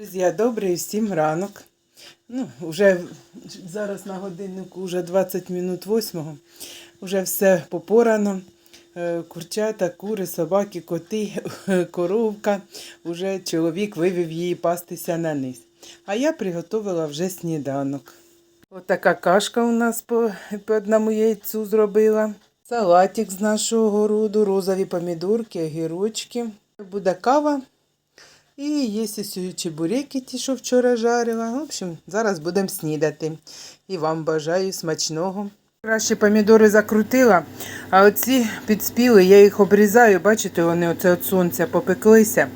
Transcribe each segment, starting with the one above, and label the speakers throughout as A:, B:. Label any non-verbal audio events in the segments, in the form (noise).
A: Друзі, добрий всім ранок. Ну, вже зараз на годиннику вже 20 минут восьмого. Вже все попорано. Е, Курчата, кури, собаки, коти, (laughs) коровка. Уже чоловік вивів її пастися на низ. А я приготувала вже сніданок. Отака кашка у нас по, по одному яйцю зробила. Салатик з нашого городу, розові помідорки, огірочки. Буде кава. І є ось чебуреки, ті, що вчора жарила. В общем, зараз будемо снідати. І вам бажаю смачного. Краще помідори закрутила, а оці підспіли, я їх обрізаю, бачите, вони оце від сонця попеклися.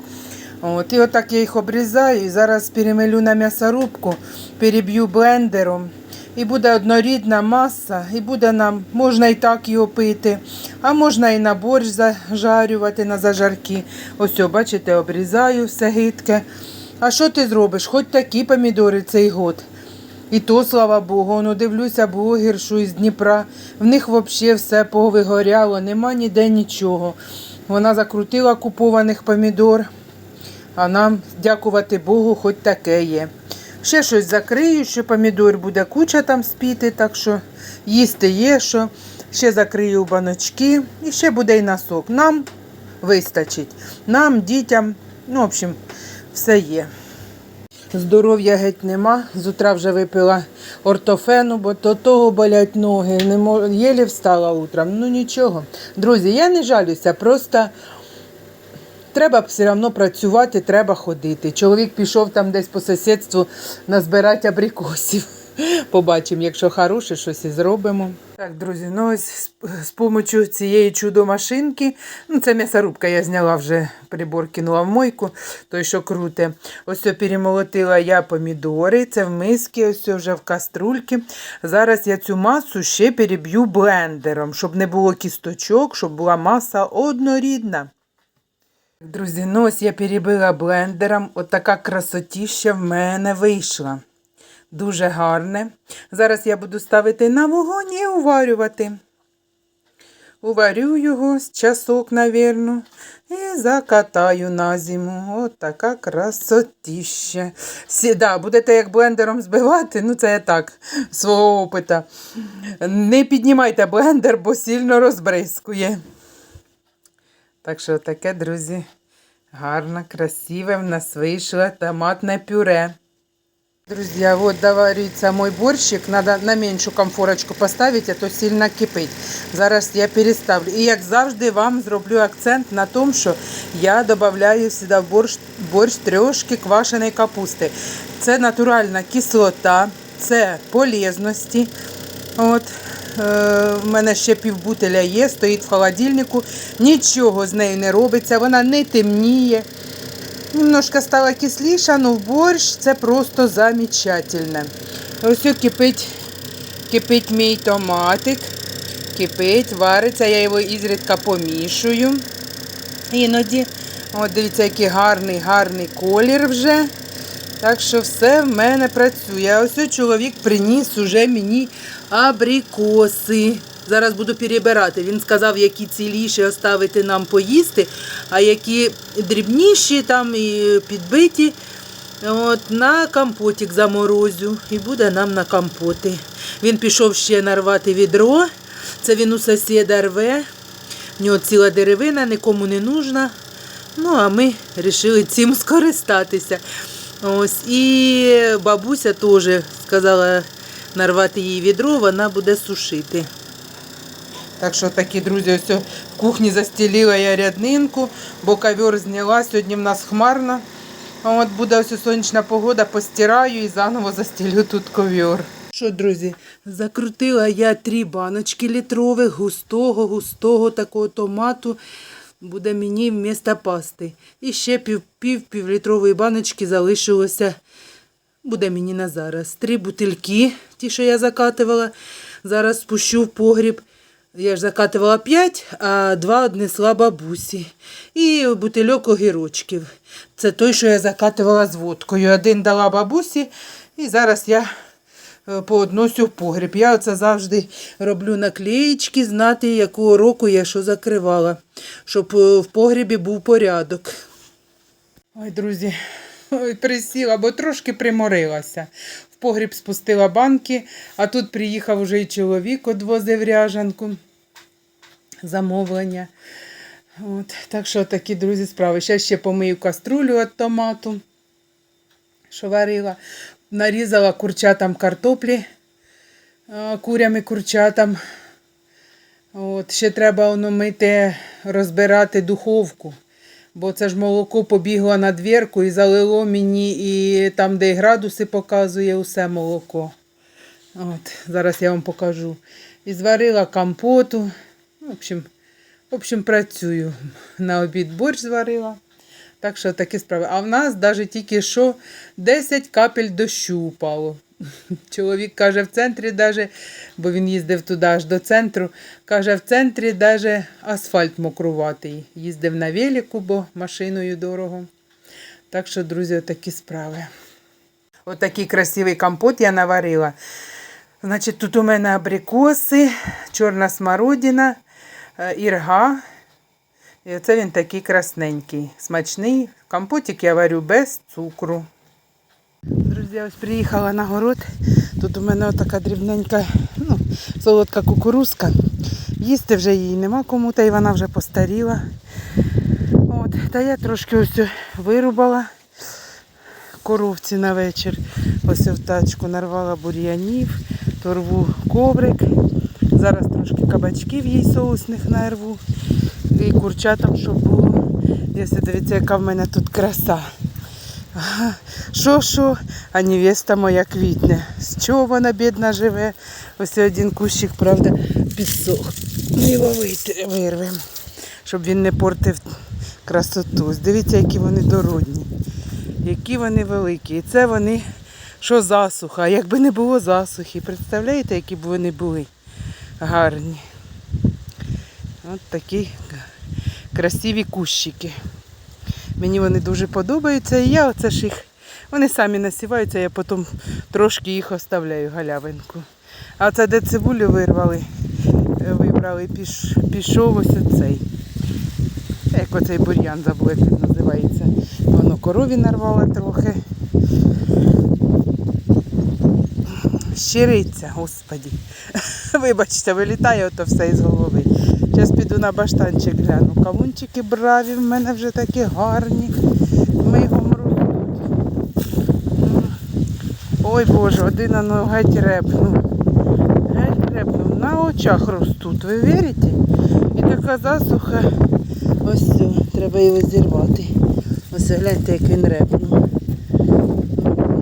A: От, і отак я їх обрізаю і зараз перемелю на м'ясорубку, переб'ю блендером. І буде однорідна маса, і буде нам, можна і так його пити, а можна і на борщ зажарювати на зажарки. Ось, о, бачите, обрізаю все гидке. А що ти зробиш? Хоч такі помідори цей год. І то, слава Богу, ну дивлюся блогершу із Дніпра. В них взагалі все повигоряло, нема ніде нічого. Вона закрутила купованих помідор, а нам, дякувати Богу, хоч таке є. Ще щось закрию, що помідор буде куча там спіти, так що їсти є що. Ще закрию баночки і ще буде і на сок. Нам вистачить. Нам, дітям, ну, в общем, все є. Здоров'я геть нема. З утра вже випила ортофену, бо до того болять ноги. Не мож... Єлі встала утром. Ну нічого. Друзі, я не жалюся, просто треба все одно працювати, треба ходити. Чоловік пішов там десь по сусідству назбирати абрикосів. (laughs) Побачимо, якщо хороше, щось і зробимо. Так, друзі, ну ось з, помочю цієї чудо-машинки. Ну, це м'ясорубка я зняла вже прибор, кинула в мойку, той, що круте. Ось перемолотила я помідори, це в миски, ось вже в каструльки. Зараз я цю масу ще переб'ю блендером, щоб не було кісточок, щоб була маса однорідна. Друзі, ну ось я перебила блендером. От така красотіща в мене вийшла. Дуже гарне. Зараз я буду ставити на вогонь і уварювати. Уварю його з часок, навірно, і закатаю на зиму. От така красотіща. Да, будете як блендером збивати, ну це я так, свого опита. Не піднімайте блендер, бо сильно розбризкує. Так що таке, друзі, гарно, красиве в нас вийшло томатне пюре. Друзья, вот доварится мой борщик. Надо на меншу комфорочку поставить, а то сильно кипить. Зараз я переставлю. І як завжди вам зроблю акцент на тому, що я додаю сюди в борщ, борщ трошки квашеної капусти. Це натуральна кислота, це полезності. От. Е, в мене ще півбутеля є, стоїть в холодильнику. Нічого з нею не робиться, вона не темніє. Немножко стала кисліша, але в борщ це просто замечательно. Ось о, кипить, кипить мій томатик. Кипить, вариться, я його ізрідка помішую. Іноді. От дивіться, який гарний, гарний колір вже. Так що все в мене працює. Ось чоловік приніс уже мені абрикоси. Зараз буду перебирати. Він сказав, які ціліші оставити нам поїсти, а які дрібніші там і підбиті. От, На компотик заморозю. І буде нам на компоти. Він пішов ще нарвати відро. Це він у сусіда рве. В нього ціла деревина, нікому не нужна. Ну, а ми вирішили цим скористатися. Ось, І бабуся теж сказала нарвати їй відро, вона буде сушити. Так що такі, друзі, ось в кухні застелила я ряднинку, бо ковер зняла. Сьогодні в нас хмарно. А От буде ось сонячна погода, постираю і заново застелю тут ковер. Що, друзі, закрутила я три баночки літрових, густого, густого такого томату. Буде мені вмісто пасти. І ще пів, пів баночки залишилося. Буде мені на зараз. Три бутильки, ті, що я закатувала. Зараз спущу в погріб. Я ж закатувала 5, а два однесла бабусі. І бутильок огірочків. Це той, що я закатувала з водкою. Один дала бабусі, і зараз я е, поодносю в погріб. Я оце завжди роблю наклеїчки, знати, якого року я що закривала, щоб е, в погрібі був порядок. Ой, друзі, (laughs) присіла, бо трошки приморилася. В погріб спустила банки, а тут приїхав уже і чоловік, одвозив ряжанку. Замовлення. От, так що такі, друзі, справи. Ще ще помию каструлю від томату, що варила. Нарізала курчатам картоплі, курям і курчатам. От, ще треба воно мити, розбирати духовку. Бо це ж молоко побігло на двірку і залило мені і там, де і градуси показує усе молоко. От, зараз я вам покажу. І зварила компоту. В общем, в общем, працюю. На обід борщ зварила. Так що такі справи. А в нас навіть тільки що 10 капель дощу упало. Чоловік каже, в центрі даже, бо він їздив туди аж до центру, каже, в центрі даже асфальт мокруватий. Їздив на велику, бо машиною дорого. Так що, друзі, такі справи. Отакий красивий компот я наварила. Значить, тут у мене абрикоси, чорна смородина, е, ірга. І оце він такий красненький, смачний. Компотик я варю без цукру. Друзі, ось приїхала на город. Тут у мене така дрібненька, ну, солодка кукурузка. Їсти вже її нема кому, та й вона вже постаріла. От, та я трошки ось вирубала коровці на вечір. Ось в тачку нарвала бур'янів, торву коврик. Зараз трошки кабачків їй соусних нарву. І курчатам, щоб було. Якщо дивіться, яка в мене тут краса. Що, що, а невеста моя квітне. З чого вона бідна живе? Ось один кущик, правда, підсох. Його вирвемо, щоб він не портив красоту. Дивіться, які вони дородні, які вони великі. І це вони, що засуха. Якби не було засухи, представляєте, які б вони були гарні. От такі красиві кущики. Мені вони дуже подобаються. І я оце ж їх. Вони самі насіваються, я потім трошки їх оставляю галявинку. А це де цибулю вирвали, е, вибрали, піш, пішов ось оцей. Як оцей бур'ян забув, називається. Воно корові нарвало трохи. Щириця, господі. (laughs) Вибачте, вилітає ото все із голови. Зараз піду на баштанчик гляну. Кавунчики браві в мене вже такі гарні. Мигом ростуть. Ой Боже, один оно геть репнув. Геть репнув. На очах ростуть, ви вірите? І така засуха. Ось все, треба його зірвати. Ось гляньте, як він репнув.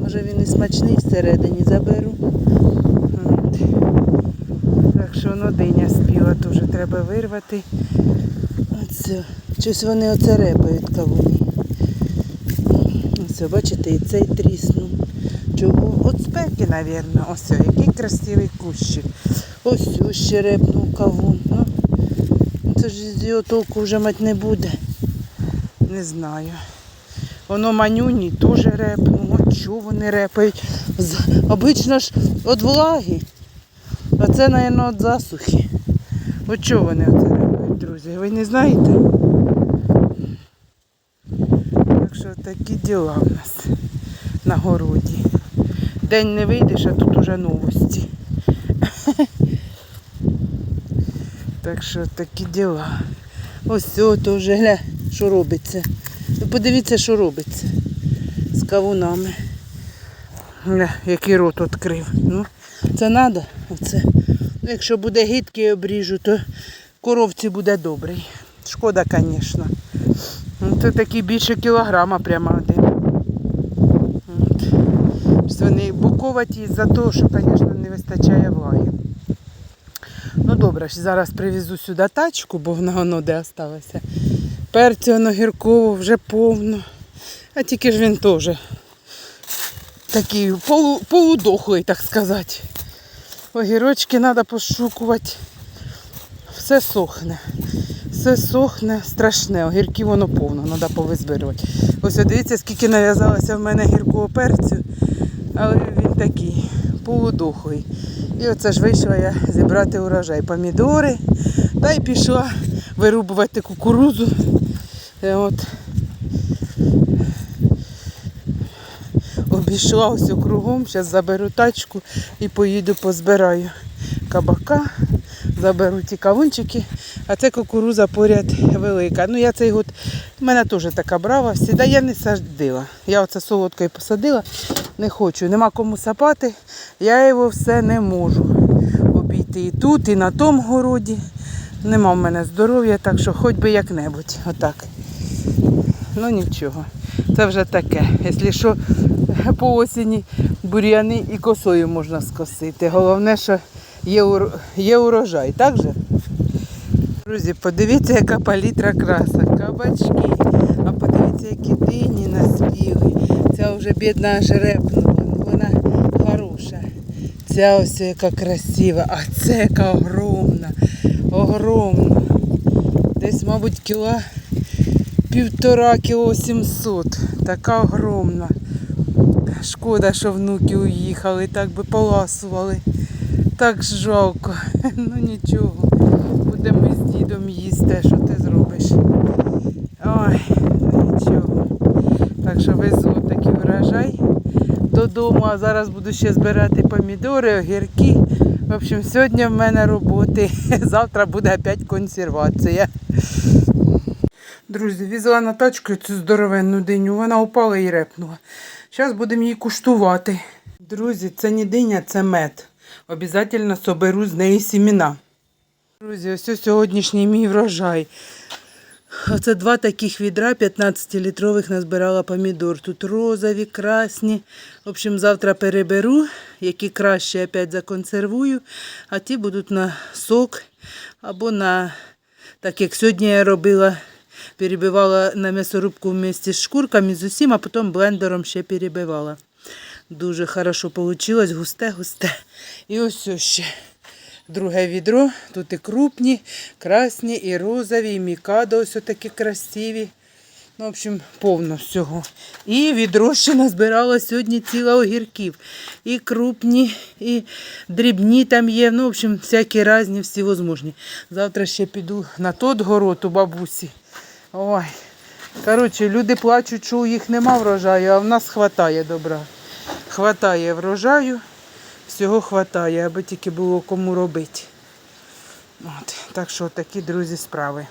A: Може він і смачний всередині заберу. Що воно диня спіла, теж треба вирвати. Оце. Щось вони оце репають кавуни. Ось, бачите, і цей тріснув. Чого? От спеки, мабуть. Ось, який красивий кущик. Ось ще репнув кавун. Ну, це ж з його толку вже мать не буде. Не знаю. Воно манюні теж. От чого вони репають? Обично ж від влаги. А це, мабуть, від засухи. От чого вони оце репають, друзі? Ви не знаєте? Так що такі діла в нас на городі. День не вийдеш, а тут уже новості. (laughs) Так що такі діла. Ось це теж, гля, що робиться. Ви подивіться, що робиться з кавунами. Гля, який рот відкрив. Ну, це треба. Оце. Ну, якщо буде гидкий обріжу, то коровці буде добрий. Шкода, звісно. Це такий більше кілограма прямо один. От. Вони буковаті за того, що, звісно, не вистачає влаги. Ну добре, зараз привезу сюди тачку, бо воно де осталася. Перцю воно гіркового вже повно. А тільки ж він теж такий полу, полудохлий, так сказати. Огірочки треба пошукувати. Все сохне. Все сохне, страшне. Огірки воно повно, треба повизбирувати. Ось дивіться, скільки нав'язалося в мене гіркого перцю, але він такий полудохлий. І оце ж вийшла я зібрати урожай. Помідори. Та й пішла вирубувати кукурузу. Е, От. Обійшла ось кругом. Зараз заберу тачку і поїду позбираю кабака, заберу ті кавунчики, а це кукуруза поряд велика. Ну я цей год, в мене теж така брава, всіда я не садила. Я оце солодкою посадила, не хочу, нема кому сапати, я його все не можу обійти і тут, і на тому городі. Нема в мене здоров'я, так що хоч би як-небудь. Отак. Ну нічого. Це вже таке. Якщо що, по осені бур'яни і косою можна скосити. Головне, що є, є урожай, так же? Друзі, подивіться, яка палітра красок. Кабачки. А подивіться, які дині наспіли. Ця вже бідна. Ну, вона хороша. Ця ось яка красива, а це яка огромна. Огромна. Десь, мабуть, кіла півтора кіло сімсот. Така огромна. Шкода, що внуки уїхали, так би поласували. Так жалко. (laughs) Ну нічого. Будемо з дідом їсти, що ти зробиш. Ой, нічого. Так що везу такий врожай додому, а зараз буду ще збирати помідори, огірки. В общем, сьогодні в мене роботи. (laughs) Завтра буде опять консервація. Друзі, візла на тачку цю здоровенну диню, вона упала і репнула. Зараз будемо її куштувати. Друзі, це не диня, це мед. Обязательно соберу з неї сіміна. Друзі, ось сьогоднішній мій врожай. Оце два таких відра 15-літрових назбирала помідор. Тут розові, красні. В общем, завтра переберу, які краще опять законсервую, а ті будуть на сок або на, так як сьогодні я робила, перебивала на м'ясорубку вместе з шкурками з усім, а потім блендером ще перебивала. Дуже хорошо вийшло, густе-густе. І ось ще друге відро. Тут і крупні, красні, і розові, і мікадо ось такі красиві. Ну, в общем, повно всього. І відро ще назбирала сьогодні ціла огірків. І крупні, і дрібні там є. Ну, в общем, всякі різні, всі возможні. Завтра ще піду на тот город у бабусі. Ой. Коротше, люди плачуть, що у їх нема врожаю, а в нас хватає добра. Хватає врожаю, всього хватає, аби тільки було кому робити. От, так що такі, друзі, справи.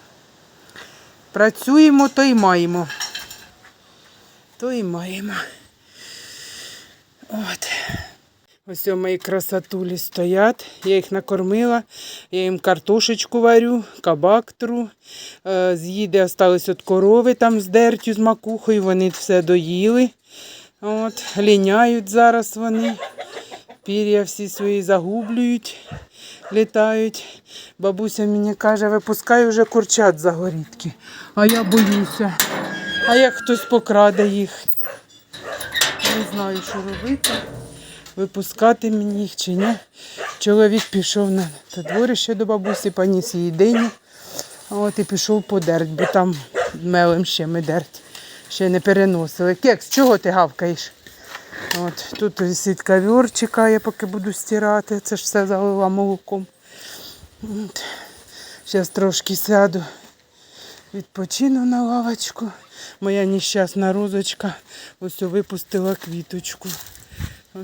A: Працюємо, то й маємо. То й маємо. От. Ось мої красотулі стоять. Я їх накормила, я їм картошечку варю, кабак тру. Е, З'їде остались от корови там з дертю, з макухою, вони все доїли. От, ліняють зараз вони. Пір'я всі свої загублюють, літають. Бабуся мені каже, випускай вже курчат за горітки. А я боюся. А як хтось покраде їх? Не знаю, що робити. Випускати мені їх чи ні. Чоловік пішов на дворище до бабусі, поніс їй дині. От і пішов подерть, бо там мелем ще ми дерть. Ще не переносили. Кекс, чого ти гавкаєш? От, тут висить ковер, чекає, поки буду стирати. Це ж все залила молоком. Зараз трошки сяду, відпочину на лавочку. Моя нещасна розочка ось випустила квіточку.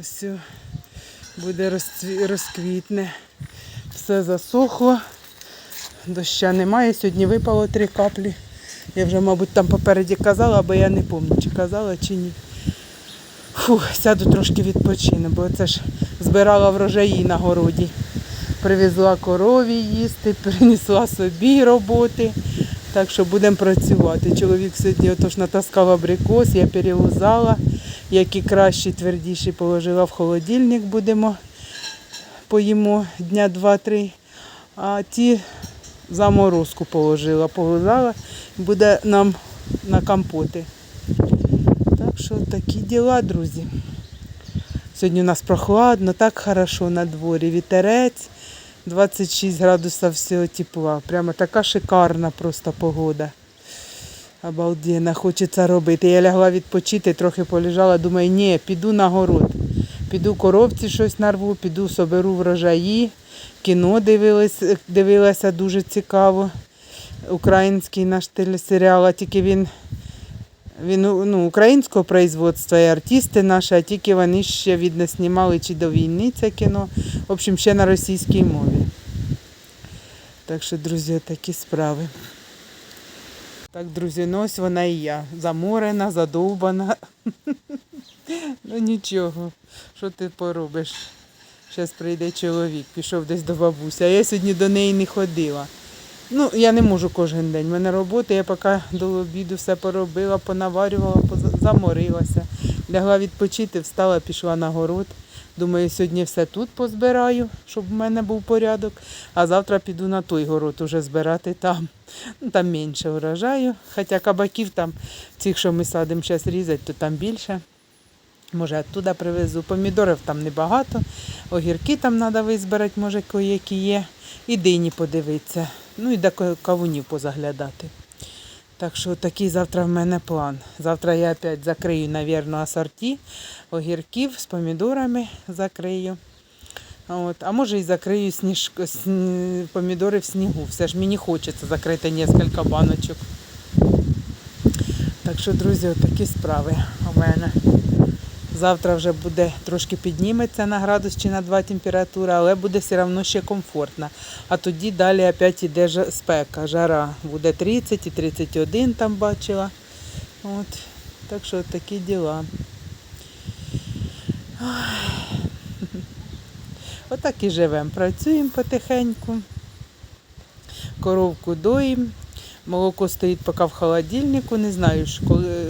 A: Ось буде розквітне. Все засохло. Доща немає. Сьогодні випало три каплі. Я вже, мабуть, там попереді казала, бо я не пам'ятаю, чи казала, чи ні. Фух, сяду трошки відпочину, бо це ж збирала врожаї на городі. Привезла корові їсти, принесла собі роботи. Так що будемо працювати. Чоловік сьогодні отож натаскав абрикос, я перелузала, які кращі, твердіші положила в холодильник, будемо поїмо дня два-три. А ті заморозку положила, полузала, буде нам на компоти. Так що такі діла, друзі. Сьогодні у нас прохладно, так хорошо на дворі. Вітерець, 26 градусів всього тепла. Прямо така шикарна просто погода. Обалденно, хочеться робити. Я лягла відпочити, трохи полежала, думаю, ні, піду на город. Піду коровці щось нарву, піду соберу врожаї. Кіно дивилась, дивилася дуже цікаво. Український наш телесеріал, а тільки він Він ну, українського производства і артисти наші, а тільки вони ще видно знімали чи до війни це кіно. В общем, ще на російській мові. Так що, друзі, такі справи. Так, друзі, ну ось вона і я. Заморена, задовбана. (laughs) Ну нічого, що ти поробиш? Зараз прийде чоловік, пішов десь до бабусі, а я сьогодні до неї не ходила. Ну, я не можу кожен день. У мене робота, я поки до обіду все поробила, понаварювала, заморилася. Лягла відпочити, встала, пішла на город. Думаю, сьогодні все тут позбираю, щоб в мене був порядок. А завтра піду на той город уже збирати там. Ну, там менше урожаю. Хоча кабаків там, цих, що ми садимо зараз різати, то там більше. Може, оттуда привезу. Помідорів там небагато, огірки там треба визбирати, може, які є. І дині подивитися. Ну і до кавунів позаглядати. Так що такий завтра в мене план. Завтра я опять закрию, навірно, асорті огірків з помідорами закрию. От. А може і закрию сніж... сні- помідори в снігу. Все ж мені хочеться закрити кілька баночок. Так що, друзі, такі справи у мене. Завтра вже буде трошки підніметься на градус чи на 2 температура, але буде все одно ще комфортно. А тоді далі опять іде спека, жара. Буде 30 і 31 там бачила. От. Так що такі діла. Отак і живемо. Працюємо потихеньку. Коровку доїмо. Молоко стоїть поки в холодильнику, не знаю,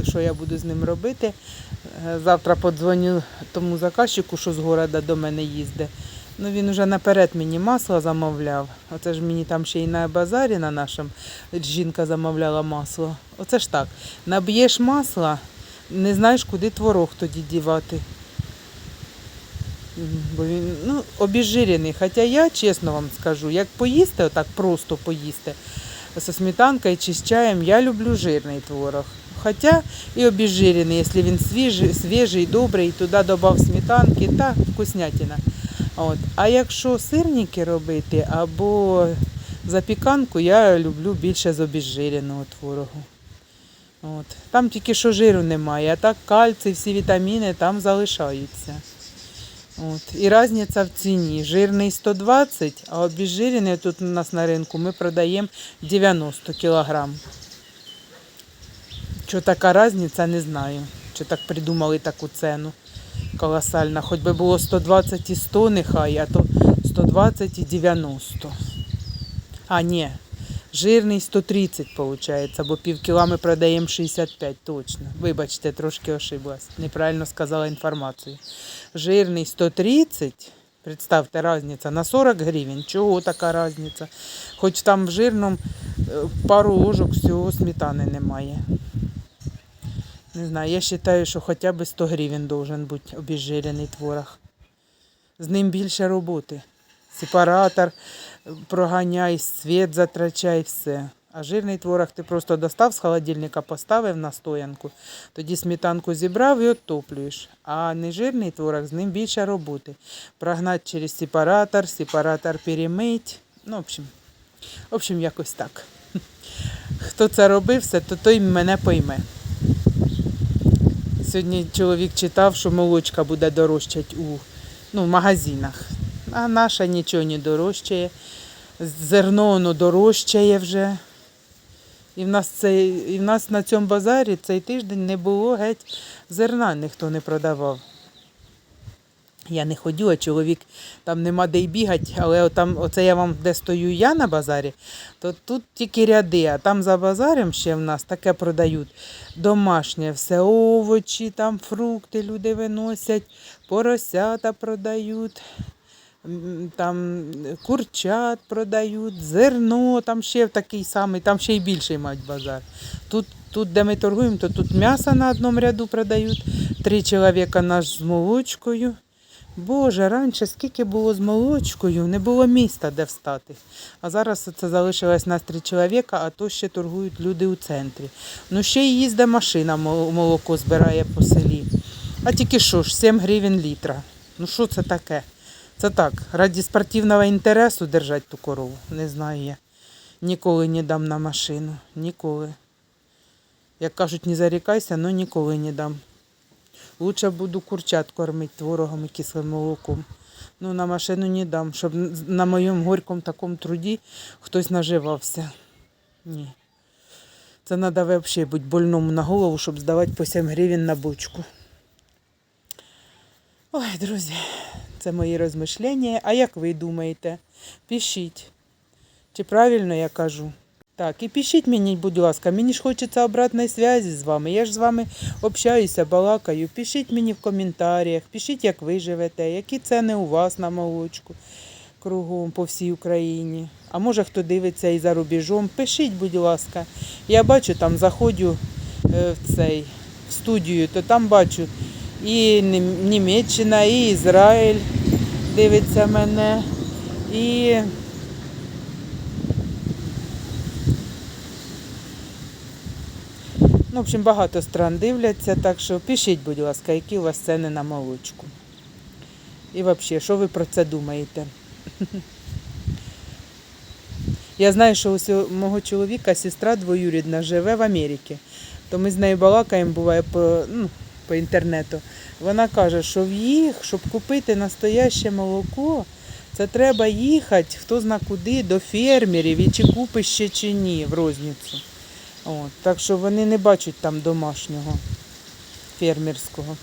A: що я буду з ним робити. Е, Завтра подзвоню тому заказчику, що з города до мене їздить. Ну він вже наперед мені масло замовляв. Оце ж мені там ще й на базарі на нашому жінка замовляла масло. Оце ж так. Наб'єш масла, не знаєш, куди творог тоді дівати. Бо він ну, обіжирений. Хоча я, чесно вам скажу, як поїсти, отак просто поїсти зі сметанкою чи з чаєм, я люблю жирний творог. Хоча і обезжирений, якщо він свіжий, свіжий, добрий, туди додав сметанки, та вкуснятина. От. А якщо сирники робити або запіканку, я люблю більше з обезжиреного творогу. От. Там тільки що жиру немає, а так кальцій, всі вітаміни там залишаються. От. І різниця в ціні. Жирний 120, а обезжирений тут у нас на ринку ми продаємо 90 кілограм. Що така різниця, не знаю. Чи так придумали таку ціну колосальна. Хоч би було 120 і 100 нехай, а то 120 і 90. А, ні. Жирний 130 виходить, бо пів кіла ми продаємо 65 точно. Вибачте, трошки ошиблась. Неправильно сказала інформацію. Жирний 130, представте, різниця на 40 гривень. Чого така різниця? Хоч там в жирному е, пару ложок всього сметани немає. Не знаю, я вважаю, що хоча б 100 гривень должен бути обезжирений творог. З ним більше роботи. Сепаратор проганяй, світ затрачай, все. А жирний творог ти просто достав з холодильника, поставив на стоянку, тоді сметанку зібрав і оттоплюєш. А нежирний творог з ним більше роботи. Прогнати через сепаратор, сепаратор перемить. Ну, в общем, в общем, якось так. (laughs) Хто це робив, все, то той мене пойме. Сьогодні чоловік читав, що молочка буде дорожчати у ну, магазинах. А наша нічого не дорожчає. Зерно воно дорожчає вже. І в нас цей, і в нас на цьому базарі цей тиждень не було геть зерна, ніхто не продавав. Я не ходю, а чоловік там нема де й бігати, але там, оце я вам де стою я на базарі, то тут тільки ряди, а там за базарем ще в нас таке продають домашнє все, овочі, там фрукти люди виносять, поросята продають, там курчат продають, зерно, там ще такий самий, там ще й більший мають базар. Тут, тут де ми торгуємо, то тут м'ясо на одному ряду продають, три чоловіка наш з молочкою. Боже, раніше скільки було з молочкою, не було міста, де встати. А зараз це залишилось нас три чоловіка, а то ще торгують люди у центрі. Ну ще й їздить машина, молоко збирає по селі. А тільки що ж, 7 гривень літра. Ну що це таке? Це так, раді спортивного інтересу держати ту корову. Не знаю я. Ніколи не дам на машину. Ніколи. Як кажуть, не зарікайся, але ніколи не дам. Лучше буду курчат кормити творогом і кислим молоком. Ну, на машину не дам, щоб на моєму горькому такому труді хтось наживався. Ні. Це треба взагалі бути больному на голову, щоб здавати по 7 гривень на бочку. Ой, друзі, це мої розмишлення. А як ви думаєте? Пишіть. Чи правильно я кажу? Так, і пишіть мені, будь ласка, мені ж хочеться обратної зв'язі з вами. Я ж з вами общаюся, балакаю. Пишіть мені в коментарях, пишіть, як ви живете, які ціни у вас на молочку кругом по всій Україні. А може хто дивиться і за рубежом, пишіть, будь ласка. Я бачу, там заходжу е, в цей в студію, то там бачу і Німеччина, і Ізраїль дивиться мене, і Ну, в общем, багато стран дивляться, так що пишіть, будь ласка, які у вас ціни на молочку. І взагалі, що ви про це думаєте? (laughs) Я знаю, що у мого чоловіка сестра двоюрідна живе в Америці. То ми з нею балакаємо, буває по, ну, по інтернету. Вона каже, що в їх, щоб купити настояще молоко, це треба їхати, хто зна куди, до фермерів, і чи купиш ще чи ні в розницю. От, так що вони не бачать там домашнього фермерського.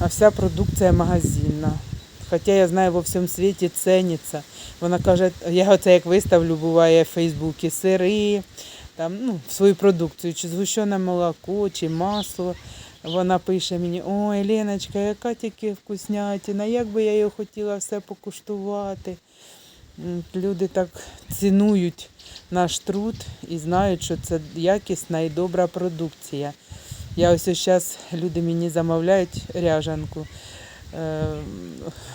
A: А вся продукція магазинна. Хоча я знаю, во всьому світі ціниться. Вона каже, я оце як виставлю, буває в Фейсбуці сири, там, ну, свою продукцію, чи згущене молоко, чи масло. Вона пише мені, ой, Леночка, яка тільки вкуснятина, як би я його хотіла все покуштувати. Люди так цінують наш труд і знають, що це якісна і добра продукція. Я ось зараз люди мені замовляють ряжанку. Е,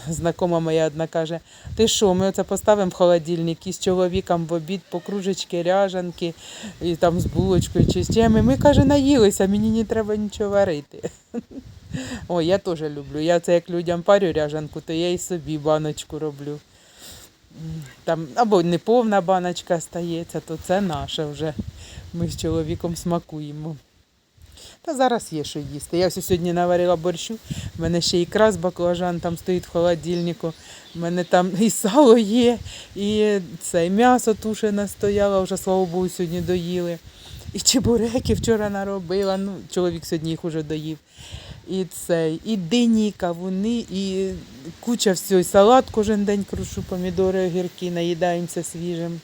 A: знакома моя одна каже, ти що, ми оце поставимо в холодильник із чоловіком в обід по кружечки ряжанки і там з булочкою чи з чим. І ми, каже, наїлися, мені не треба нічого варити. О, я теж люблю. Я це як людям парю ряжанку, то я і собі баночку роблю. Там або не повна баночка стається, то це наше вже. Ми з чоловіком смакуємо. Та зараз є що їсти. Я сьогодні наварила борщу, в мене ще ікра з баклажан там стоїть в холодильнику. У мене там і сало є, і це і м'ясо тушене стояло, вже слава Богу, сьогодні доїли. І чебуреки вчора наробила. Ну, чоловік сьогодні їх уже доїв. І цей, і дині, кавуни, і куча всього. І салат кожен день крушу, помідори, огірки, наїдаємося свіжим.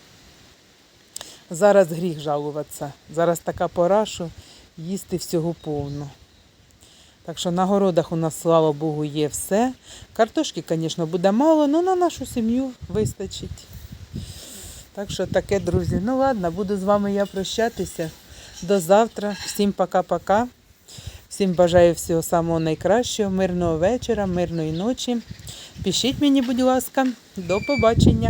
A: Зараз гріх жалуватися. Зараз така пора, що їсти всього повно. Так що на городах у нас, слава Богу, є все. Картошки, звісно, буде мало, але на нашу сім'ю вистачить. Так що таке, друзі. Ну ладно, буду з вами я прощатися. До завтра. Всім пока-пока. Всім бажаю всього самого найкращого, мирного вечора, мирної ночі. Пишіть мені, будь ласка, до побачення.